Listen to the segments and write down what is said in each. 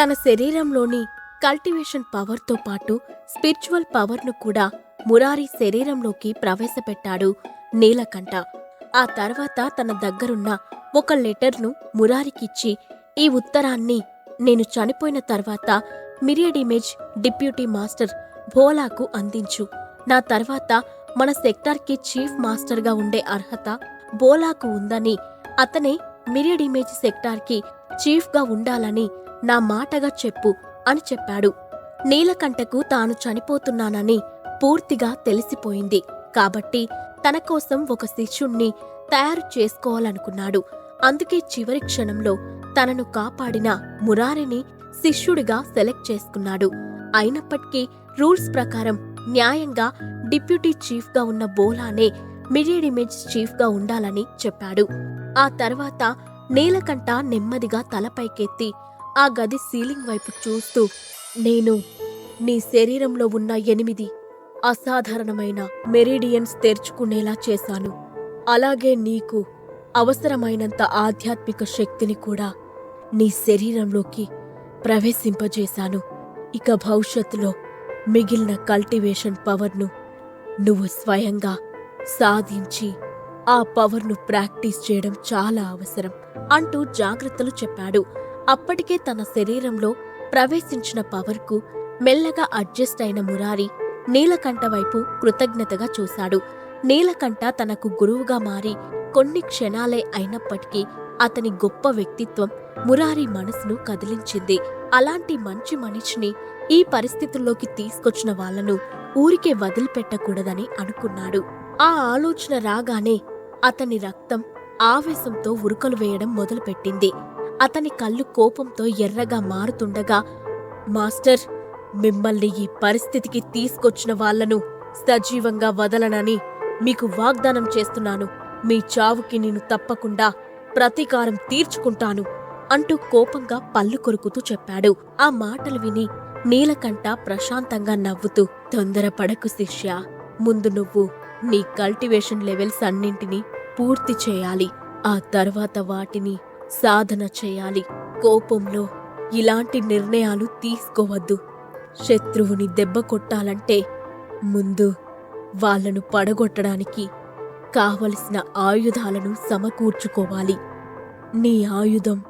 తన శరీరంలోని కల్టివేషన్ పవర్తో పాటు స్పిరిచువల్ పవర్ను కూడా మురారి శరీరంలోకి ప్రవేశపెట్టాడు నీలకంఠ. ఆ తర్వాత తన దగ్గరున్న ఒక లెటర్ను మురారికిచ్చి ఈ ఉత్తరాన్ని నేను చనిపోయిన తర్వాత మిరియడ్ ఇమేజ్ డిప్యూటీ మాస్టర్ భోలాకు అందించు. నా తర్వాత మన సెక్టార్కి చీఫ్ మాస్టర్గా ఉండే అర్హత బోలాకు ఉందని అతనే మిరియడ్ ఇమేజ్ సెక్టార్కి చీఫ్గా ఉండాలని నా మాటగా చెప్పు అని చెప్పాడు. నీలకంఠకు తాను చనిపోతున్నానని పూర్తిగా తెలిసిపోయింది. కాబట్టి తన కోసం ఒక శిష్యుణ్ణి తయారు చేసుకోవాలనుకున్నాడు. అందుకే చివరి క్షణంలో తనను కాపాడిన మురారిని శిష్యుడిగా సెలెక్ట్ చేసుకున్నాడు. అయినప్పటికీ రూల్స్ ప్రకారం న్యాయంగా డిప్యూటీ చీఫ్గా ఉన్న బోలానే మిడియడ్ ఇమేజ్ చీఫ్గా ఉండాలని చెప్పాడు. ఆ తర్వాత నీలకంఠ నెమ్మదిగా తలపైకెత్తి ఆ గది సీలింగ్ వైపు చూస్తూ నేను నీ శరీరంలో ఉన్న ఎనిమిది అసాధారణమైన మెరిడియన్స్ తెరుచుకునేలా చేశాను. అలాగే నీకు అవసరమైనంత ఆధ్యాత్మిక శక్తిని కూడా నీ శరీరంలోకి ప్రవేశింపజేశాను. ఇక భవిష్యత్తులో మిగిలిన కల్టివేషన్ పవర్ను నువ్వు స్వయంగా సాధించి ఆ పవర్ను ప్రాక్టీస్ చేయడం చాలా అవసరం అంటూ జాగ్రత్తలు చెప్పాడు. అప్పటికే తన శరీరంలో ప్రవేశించిన పవర్కు మెల్లగా అడ్జస్ట్ అయిన మురారి నీలకంఠ వైపు కృతజ్ఞతగా చూశాడు. నీలకంఠ తనకు గురువుగా మారి కొన్ని క్షణాలే అయినప్పటికీ అతని గొప్ప వ్యక్తిత్వం మురారి మనసును కదిలించింది. అలాంటి మంచి మనిషిని ఈ పరిస్థితుల్లోకి తీసుకొచ్చిన వాళ్ళను ఊరికే వదిలిపెట్టకూడదని అనుకున్నాడు. ఆ ఆలోచన రాగానే అతని రక్తం ఆవేశంతో ఉరుకలు వేయడం మొదలుపెట్టింది. అతని కళ్ళు కోపంతో ఎర్రగా మారుతుండగా మాస్టర్ మిమ్మల్ని ఈ పరిస్థితికి తీసుకొచ్చిన వాళ్ళను సజీవంగా వదలనని మీకు వాగ్దానం చేస్తున్నాను. మీ చావుకి నేను తప్పకుండా ప్రతీకారం తీర్చుకుంటాను అంటూ కోపంగా పళ్ళు కొరుకుతూ చెప్పాడు. ఆ మాటలు విని నీలకంఠ ప్రశాంతంగా నవ్వుతూ తొందరపడకు శిష్య. ముందు నువ్వు నీ కల్టివేషన్ లెవెల్స్ అన్నింటినీ పూర్తి చేయాలి. ఆ తర్వాత వాటిని సాధన చేయాలి. కోపంలో ఇలాంటి నిర్ణయాలు తీసుకోవద్దు. శత్రువుని దెబ్బ కొట్టాలంటే ముందు వాళ్ళను పడగొట్టడానికి కావలసిన ఆయుధాలను సమకూర్చుకోవాలి. నీ ఆయుధం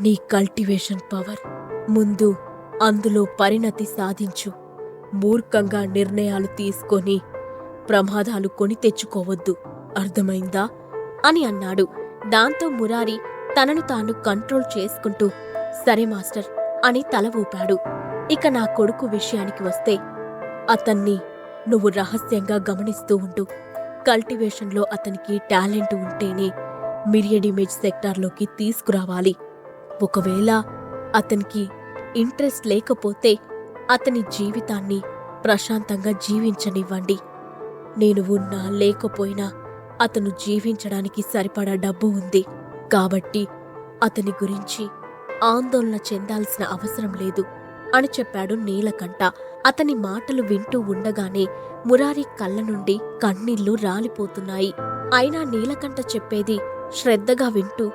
నీ కల్టివేషన్ పవర్ ముందు అందులో పరిణతి సాధించు. మూర్ఖంగా నిర్ణయాలు తీసుకొని ప్రమాదాలు కొని తెచ్చుకోవద్దు. అర్థమైందా? అని అన్నాడు. దాంతో మురారి తనను తాను కంట్రోల్ చేసుకుంటూ సరే మాస్టర్ అని తల ఊపాడు. ఇక నా కొడుకు విషయానికి వస్తే అతన్ని నువ్వు రహస్యంగా గమనిస్తూ ఉండు. కల్టివేషన్లో అతనికి టాలెంట్ ఉంటేనే మిరియడ్ ఇమేజ్ సెక్టార్లోకి తీసుకురావాలి. ఒకవేళ అతనికి ఇంట్రెస్ట్ లేకపోతే అతని జీవితాన్ని ప్రశాంతంగా జీవించనివ్వండి. నేను ఉన్నా లేకపోయినా అతను జీవించడానికి సరిపడా డబ్బు ఉంది. కాబట్టి అతని గురించి ఆందోళన చెందాల్సిన అవసరం లేదు అని చెప్పాడు నీలకంఠ. అతని మాటలు వింటూ ఉండగానే మురారి కళ్ళ నుండి కన్నీళ్ళు రాలిపోతున్నాయి. అయినా నీలకంఠ చెప్పేది శ్రద్ధగా వింటూ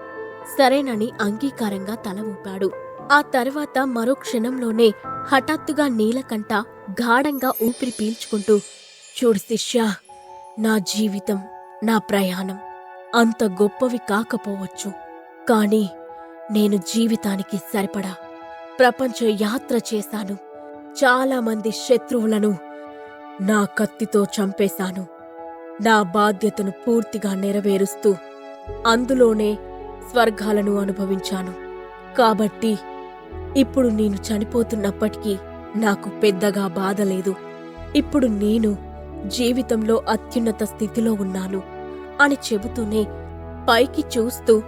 సరేనని అంగీకారంగా తల ఊపాడు. ఆ తర్వాత మరో క్షణంలోనే హఠాత్తుగా నీలకంఠ గాఢంగా ఊపిరి పీల్చుకుంటూ చూడు శిష్యా నా జీవితం నా ప్రయాణం అంత గొప్పవి కాకపోవచ్చు. కానీ నేను జీవితానికి సరిపడా ప్రపంచ యాత్ర చేశాను. చాలామంది శత్రువులను నా కత్తితో చంపేశాను. నా బాధ్యతను పూర్తిగా నెరవేరుస్తూ అందులోనే స్వర్గాలను అనుభవించాను. కాబట్టి ఇప్పుడు నేను చనిపోతున్నప్పటికీ నాకు పెద్దగా బాధ లేదు. ఇప్పుడు నేను జీవితంలో అత్యున్నత స్థితిలో ఉన్నాను. అని చెబుతూనే పైకి చూస్తూ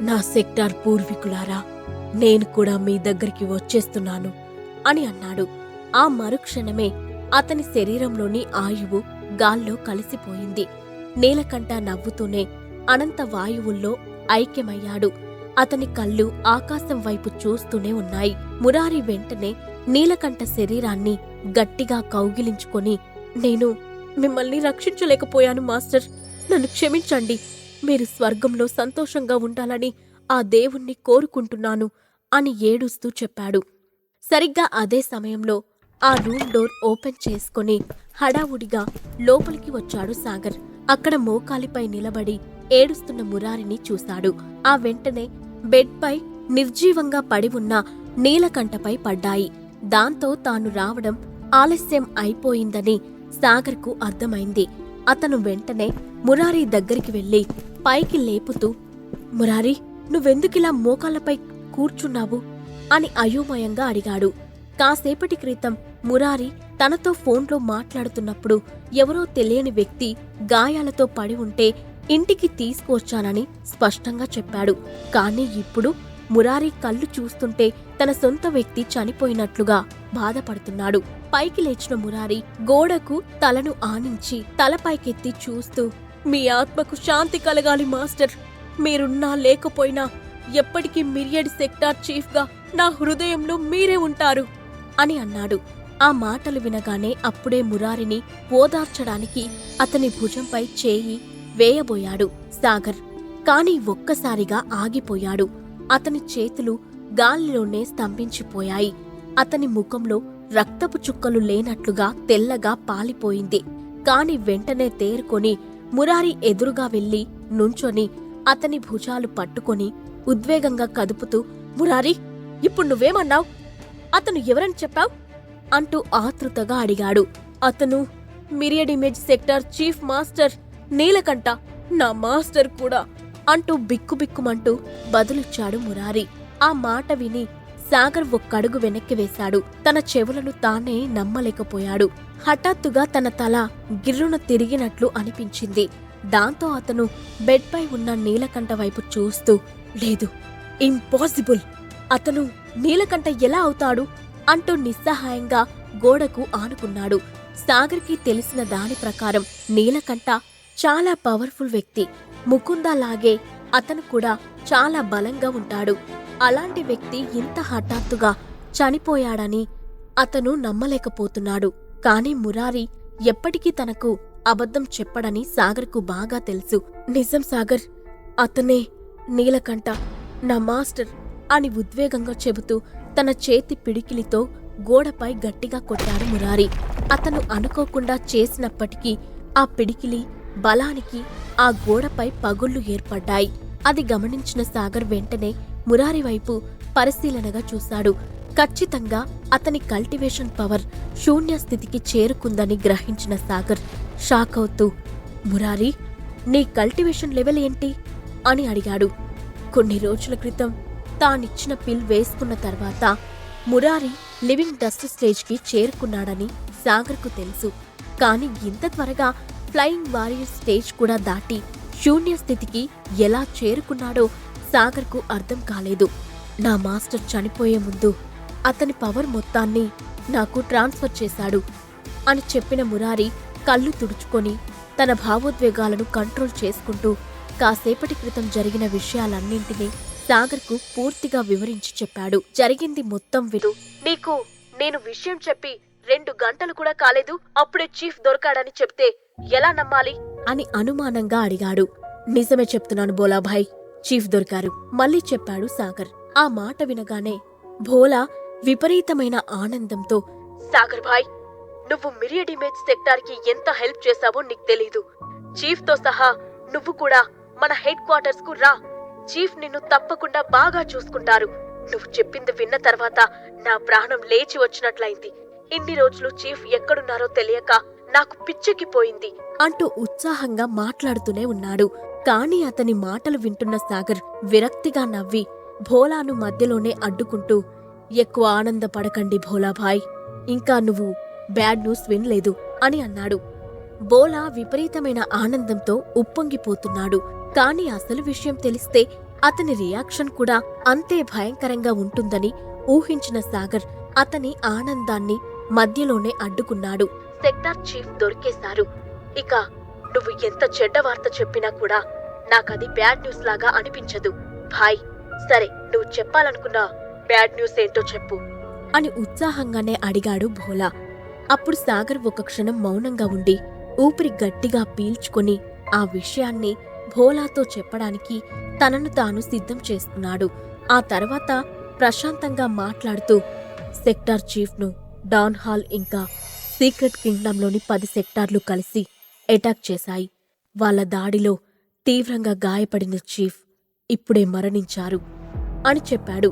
నా సెక్టార్ పూర్వీకులారా నేను కూడా మీ దగ్గరికి వచ్చేస్తున్నాను అని అన్నాడు. ఆ మరుక్షణమే అతని శరీరంలోని ఆయువు గాల్లో కలిసిపోయింది. నీలకంఠ నవ్వుతూనే అనంత వాయువుల్లో ఐక్యమయ్యాడు. అతని కళ్ళు ఆకాశం వైపు చూస్తూనే ఉన్నాయి. మురారి వెంటనే నీలకంఠ శరీరాన్ని గట్టిగా కౌగిలించుకొని నేను మిమ్మల్ని రక్షించలేకపోయాను మాస్టర్. నన్ను క్షమించండి. మీరు స్వర్గంలో సంతోషంగా ఉండాలని ఆ దేవుణ్ణి కోరుకుంటున్నాను అని ఏడుస్తూ చెప్పాడు. సరిగ్గా అదే సమయంలో ఆ రూమ్ డోర్ ఓపెన్ చేసుకొని హడావుడిగా లోపలికి వచ్చాడు సాగర్. అక్కడ మోకాలిపై నిలబడి ఏడుస్తున్న మురారిని చూశాడు. ఆ వెంటనే బెడ్పై నిర్జీవంగా పడి ఉన్న నీలకంఠపై పడ్డాయి. దాంతో తాను రావడం ఆలస్యం అయిపోయిందని సాగర్కు అర్థమైంది. అతను వెంటనే మురారి దగ్గరికి వెళ్ళి పైకి లేపుతూ మురారి నువ్వెందుకిలా మోకాళ్ళపై కూర్చున్నావు? అని అయోమయంగా అడిగాడు. కాసేపటి క్రితం మురారి తనతో ఫోన్లో మాట్లాడుతున్నప్పుడు ఎవరో తెలియని వ్యక్తి గాయాలతో పడి ఉంటే ఇంటికి తీసుకొచ్చానని స్పష్టంగా చెప్పాడు. కానీ ఇప్పుడు మురారి కళ్ళు చూస్తుంటే తన సొంత వ్యక్తి చనిపోయినట్లుగా బాధపడుతున్నాడు. పైకి లేచిన మురారి గోడకు తలను ఆనించి తలపైకెత్తి చూస్తూ మీ ఆత్మకు శాంతి కలగాలి మాస్టర్. మీరున్నా లేకపోయినా ఎప్పటికీ మిరియడ్ సెక్టార్ చీఫ్గా నా హృదయంలో మీరే ఉంటారు అని అన్నాడు. ఆ మాటలు వినగానే అప్పుడే మురారిని ఓదార్చడానికి అతని భుజంపై చేయి వేయబోయాడు సాగర్. కాని ఒక్కసారిగా ఆగిపోయాడు. అతని చేతులు గాలిలోనే స్తంభించిపోయాయి. అతని ముఖంలో రక్తపు చుక్కలు లేనట్లుగా తెల్లగా పాలిపోయింది. కాని వెంటనే తేరుకొని మురారి ఎదురుగా వెళ్ళి నుంచొని అతని భుజాలు పట్టుకొని ఉద్వేగంగా కదుపుతూ మురారి ఇప్పుడు నువ్వేమన్నావ్? అతను ఎవరని చెప్పావు? అంటూ ఆతృతగా అడిగాడు. అతను myriad image sector chief master Neelakantha నా మాస్టర్ కూడా అంటూ బిక్కుబిక్కుమంటూ బదులిచ్చాడు మురారి. ఆ మాట విని సాగర్ ఒక్కడుగు వెనక్కి వేశాడు. తన చెవులను తానే నమ్మలేకపోయాడు. హఠాత్తుగా తన తల గిర్రున తిరిగినట్లు అనిపించింది. దాంతో అతను బెడ్పై ఉన్న నీలకంఠ వైపు చూస్తూ లేదు ఇంపాసిబుల్! అతను నీలకంఠ ఎలా అవుతాడు? అంటూ నిస్సహాయంగా గోడకు ఆనుకున్నాడు. సాగర్కి తెలిసిన దాని ప్రకారం నీలకంఠ చాలా పవర్ఫుల్ వ్యక్తి. ముకుందలాగే అతను కూడా చాలా బలంగా ఉంటాడు. అలాంటి వ్యక్తి ఇంత హఠాత్తుగా చనిపోయాడని అతను నమ్మలేకపోతున్నాడు. కాని మురారి ఎప్పటికీ తనకు అబద్ధం చెప్పడని సాగర్కు బాగా తెలుసు. నిజం సాగర్ అతనే నీలకంఠ నా మాస్టర్ అని ఉద్వేగంగా చెబుతూ తన చేతి పిడికిలితో గోడపై గట్టిగా కొట్టాడు మురారి. అతను అనుకోకుండా చేసినప్పటికీ ఆ పిడికిలి బలానికి ఆ గోడపై పగుళ్ళు ఏర్పడ్డాయి. అది గమనించిన సాగర్ వెంటనే మురారి వైపు పరిశీలనగా చూశాడు. ఖచ్చితంగా అతని కల్టివేషన్ పవర్ శూన్య స్థితికి చేరుకుందని గ్రహించిన సాగర్ షాక్ అవుతూ మురారి నీ కల్టివేషన్ లెవెల్ ఏంటి? అని అడిగాడు. కొన్ని రోజుల క్రితం తానిచ్చిన పిల్ వేసుకున్న తర్వాత మురారి లివింగ్ డస్ట్ స్టేజ్కి చేరుకున్నాడని సాగర్కు తెలుసు. కాని ఇంత త్వరగా ఫ్లయింగ్ వారియర్ స్టేజ్ కూడా దాటి శూన్య స్థితికి ఎలా చేరుకున్నాడో సాగర్కు అర్థం కాలేదు. నా మాస్టర్ చనిపోయే ముందు అతని పవర్ మొత్తాన్ని నాకు ట్రాన్స్ఫర్ చేశాడు అని చెప్పిన మురారి కళ్ళు తుడుచుకొని తన భావోద్వేగాలను కంట్రోల్ చేసుకుంటూ కాసేపటి క్రితం జరిగిన విషయాలన్నింటినీ సాగర్కు పూర్తిగా వివరించి చెప్పాడు. జరిగింది మొత్తం విను. నీకు నేను విషయం చెప్పి రెండు గంటలు కూడా కాలేదు అప్పుడే చీఫ్ దొరకాడని చెప్తే ఎలా నమ్మాలి? అని అనుమానంగా అడిగాడు. నిజమే చెప్తున్నాను బోలాభాయ్ చీఫ్ దొరికారు. మళ్ళీ చెప్పాడు సాగర్. ఆ మాట వినగానే భోలా విపరీతమైన ఆనందంతో సాగర్ భాయ్ నువ్వు మిరియడ్ ఇమేజ్ సెక్టార్కి ఎంత హెల్ప్ చేశావో నీకు తెలీదు. చీఫ్తో సహా నువ్వు కూడా మన హెడ్ క్వార్టర్స్కు రా. చీఫ్ నిన్ను తప్పకుండా బాగా చూసుకుంటారు. నువ్వు చెప్పింది విన్న తర్వాత నా ప్రాణం లేచి వచ్చినట్లయింది. ఇన్ని రోజులు చీఫ్ ఎక్కడున్నారో తెలియక నాకు పిచ్చెక్కిపోయింది. అంటూ ఉత్సాహంగా మాట్లాడుతూనే ఉన్నాడు. కాని అతని మాటలు వింటున్న సాగర్ విరక్తిగా నవ్వి భోలాను మధ్యలోనే అడ్డుకుంటూ ఎక్కువ ఆనందపడకండి భోలాభాయ్ ఇంకా నువ్వు బ్యాడ్ న్యూస్ వినలేదు అని అన్నాడు. బోలా విపరీతమైన ఆనందంతో ఉప్పొంగిపోతున్నాడు. కాని అసలు విషయం తెలిస్తే అతని రియాక్షన్ కూడా అంతే భయంకరంగా ఉంటుందని ఊహించిన సాగర్ అతని ఆనందాన్ని మధ్యలోనే అడ్డుకున్నాడు. Sector chief దొరికేశారు. ఇక నువ్వు ఎంత చెడ్డ వార్త చెప్పినా కూడా నాకది బ్యాడ్ న్యూస్ లాగా అనిపించదు. భాయ్ సరే నువ్వు చెప్పాలనుకున్న బ్యాడ్ న్యూస్ ఏంటో చెప్పు. అని ఉత్సాహంగానే అడిగాడు భోలా. అప్పుడు సాగర్ ఒక క్షణం మౌనంగా ఉండి ఊపిరి గట్టిగా పీల్చుకొని ఆ విషయాన్ని భోలాతో చెప్పడానికి తనను తాను సిద్ధం చేసుకున్నాడు ఆ తర్వాత ప్రశాంతంగా మాట్లాడుతూ సెక్టార్ చీఫ్ను డాన్ హాల్ ఇంకా సీక్రెట్ కింగ్డంలోని పది సెక్టార్లు కలిసి అటాక్ చేశాయి. వాళ్ళ దాడిలో తీవ్రంగా గాయపడిన చీఫ్ ఇప్పుడే మరణించారు అని చెప్పాడు.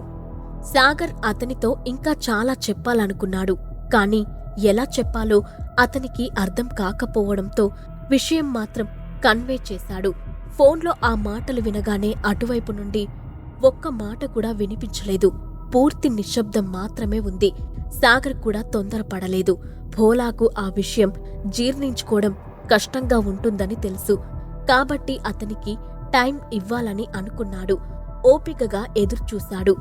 సాగర్ అతనితో ఇంకా చాలా చెప్పాలనుకున్నాడు. కాని ఎలా చెప్పాలో అతనికి అర్థం కాకపోవడంతో విషయం మాత్రం కన్వే చేశాడు. ఫోన్లో ఆ మాటలు వినగానే అటువైపు నుండి ఒక్క మాట కూడా వినిపించలేదు. పూర్తి నిశ్శబ్దం మాత్రమే ఉంది. సాగర్ కూడా తొందరపడలేదు. భోలాకు ఆ విషయం జీర్ణించుకోవడం కష్టంగా ఉంటుందని తెలుసు. కాబట్టి అతనికి టైం ఇవ్వాలని అనుకున్నాడు. ఓపికగా ఎదురుచూశాడు.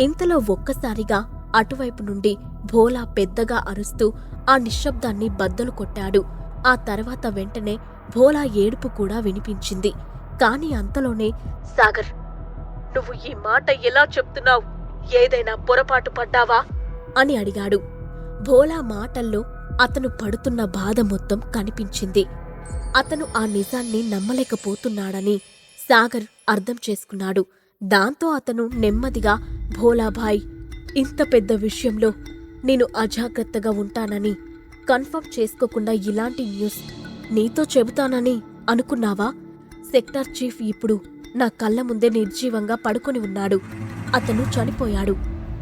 ఇంతలో ఒక్కసారిగా అటువైపు నుండి భోలా పెద్దగా అరుస్తూ ఆ నిశ్శబ్దాన్ని బద్దలు కొట్టాడు. ఆ తర్వాత వెంటనే భోలా ఏడుపు కూడా వినిపించింది. కాని అంతలోనే సాగర్ నువ్వు ఈ మాట ఎలా చెప్తున్నావు? ఏదైనా పొరపాటు పడ్డావా? అని అడిగాడు. భోలా మాటల్లో అతను పడుతున్న బాధ మొత్తం కనిపించింది. అతను ఆ నిజాన్ని నమ్మలేకపోతున్నాడని సాగర్ అర్థం చేసుకున్నాడు. దాంతో అతను నెమ్మదిగా భోలాభాయ్ ఇంత పెద్ద విషయంలో నేను అజాగ్రత్తగా ఉంటానని కన్ఫర్మ్ చేసుకోకుండా ఇలాంటి న్యూస్ నీతో చెబుతానని అనుకున్నావా? సెక్టార్ చీఫ్ ఇప్పుడు నా కళ్ళ ముందే నిర్జీవంగా పడుకొని ఉన్నాడు. అతను చనిపోయాడు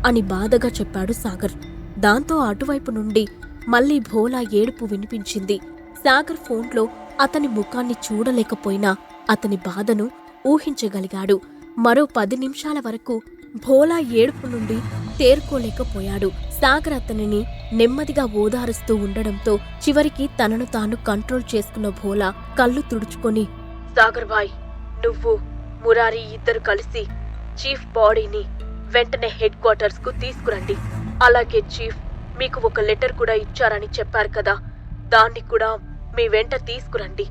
అని బాధగా చెప్పాడు సాగర్. దాంతో అటువైపు నుండి మళ్ళీ భోలా ఏడుపు వినిపించింది. సాగర్ ఫోన్లో అతని ముఖాన్ని చూడలేకపోయినా అతని బాధను ఊహించగలిగాడు. మరో పది నిమిషాల వరకు భోలా ఏడుపు నుండి తేరుకోలేకపోయాడు. సాగర్ అతనిని నెమ్మదిగా ఓదారుస్తూ ఉండడంతో చివరికి తనను తాను కంట్రోల్ చేసుకున్న భోలా కళ్ళు తుడుచుకొని సాగర్ బాయ్ నువ్వు మురారి ఇద్దరు కలిసి చీఫ్ బాడీని వెంటనే హెడ్ క్వార్టర్స్కు తీసుకురండి. అలాగే చీఫ్ మీకు ఒక లెటర్ కూడా ఇచ్చారని చెప్పారు కదా. దాన్ని కూడా మీ వెంట తీసుకురండి.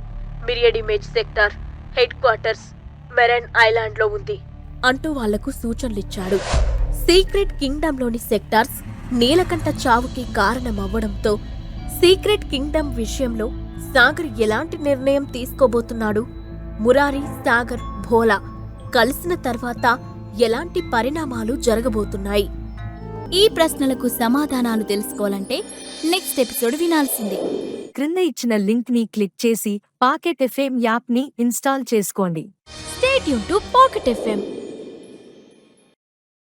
Myriad image sector headquarters marine ఐలాండ్లో ఉంది. అంటూ వాళ్ళకు సూచనలిచ్చాడు. సీక్రెట్ కింగ్డమ్లోని సెక్టార్స్ నీలకంఠ చావుకి కారణమవ్వడంతో సీక్రెట్ కింగ్డమ్ విషయంలో సాగర్ ఎలాంటి నిర్ణయం తీసుకోబోతున్నాడు? మురారి సాగర్ భోలా కలిసిన తర్వాత ఎలాంటి పరిణామాలు జరగబోతున్నాయి? ఈ ప్రశ్నలకు సమాధానాలు తెలుసుకోవాలంటే నెక్స్ట్ ఎపిసోడ్ వినాల్సిందే. క్రింద ఇచ్చిన లింక్ని క్లిక్ చేసి పాకెట్ ఎఫ్ఎం యాప్ని ఇన్స్టాల్ చేసుకోండి. స్టేట్ యూన్ టు పాకెట్ ఎఫ్ఎం